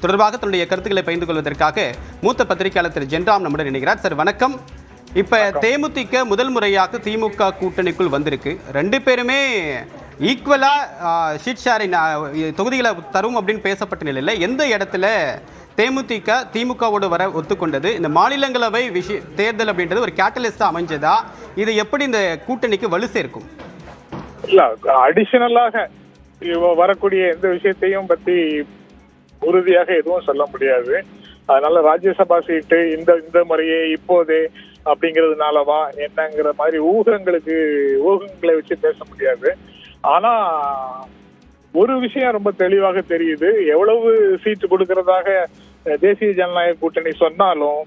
தொடர்பாக தன்னுடைய கருத்துக்களை பகிர்ந்து கொள்வதற்காக மூத்த பத்திரிகையாளர் திரு. ஜென்ராம் நம்முடன் இணைகிறார். சார் வணக்கம். இப்ப தேமுதிக முதல் முறையாக திமுக கூட்டணிக்குள் வந்திருக்கு. ரெண்டு பேருமே ஈக்குவலா ஷீட் ஷேரிங் தொகுதிகளை தரும் அப்படின்னு பேசப்பட்ட நிலையில் எந்த இடத்துல தேமுதிக திமுகவோடு வர ஒத்துக்கொண்டது? இந்த மாநிலங்களவை விஷய தேர்தல் அப்படின்றது ஒரு கேட்டலிஸ்டா அமைஞ்சதா? இது எப்படி இந்த கூட்டணிக்கு வலு சேர்க்கும்? இல்ல அடிஷனலாக வரக்கூடிய எந்த விஷயத்தையும் பத்தி உறுதியாக எதுவும் சொல்ல முடியாது. அதனால ராஜ்யசபா சீட்டு இந்த இந்த முறையே இப்போதே அப்படிங்கிறதுனாலவா என்னங்கிற மாதிரி ஊகங்களுக்கு ஊகங்களை வச்சு பேச முடியாது. ஆனா ஒரு விஷயம் ரொம்ப தெளிவாக தெரியுது. எவ்வளவு சீட்டு கொடுக்கறதாக தேசிய ஜனநாயக கூட்டணி சொன்னாலும்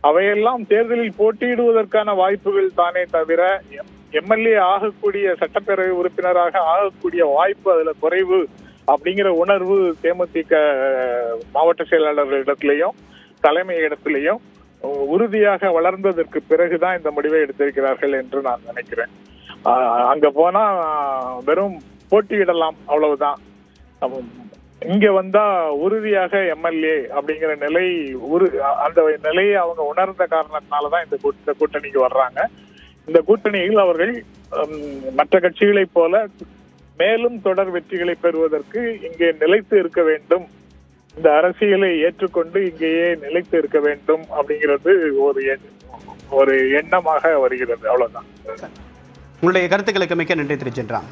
அவையெல்லாம் தேர்தலில் போட்டியிடுவதற்கான வாய்ப்புகள் தானே தவிர எம்எல்ஏ ஆகக்கூடிய சட்டப்பேரவை உறுப்பினராக ஆகக்கூடிய வாய்ப்பு அதுல குறைவு. அப்படிங்கிற உணர்வு தேமுதிக மாவட்ட செயலாளர்களிடத்திலையும் தலைமை இடத்திலையும் உறுதியாக வளர்ந்ததற்கு பிறகுதான் இந்த முடிவை எடுத்திருக்கிறார்கள் என்று நான் நினைக்கிறேன். அங்க போனா வெறும் போட்டியிடலாம் அவ்வளவுதான். இங்க வந்தா உறுதியாக எம்எல்ஏ அப்படிங்கிற நிலை உரு அந்த நிலையை அவங்க உணர்ந்த காரணத்தினாலதான் இந்த கூட்ட- கூட்டணிக்கு வர்றாங்க. இந்த கூட்டணியில் அவர்கள் மற்ற கட்சிகளைப் போல மேலும் தொடர் வெற்றிகளை பெறுவதற்கு இங்கே நிலைத்து இருக்க வேண்டும். இந்த அரசியலை ஏற்றுக்கொண்டு இங்கேயே நிலைத்து இருக்க வேண்டும் அப்படிங்கிறது ஒரு ஒரு எண்ணமாக வருகிறது. அவ்வளவுதான். உங்களுடைய கருத்துக்களுக்கு மிக்க நன்றி திருச்சென்றான்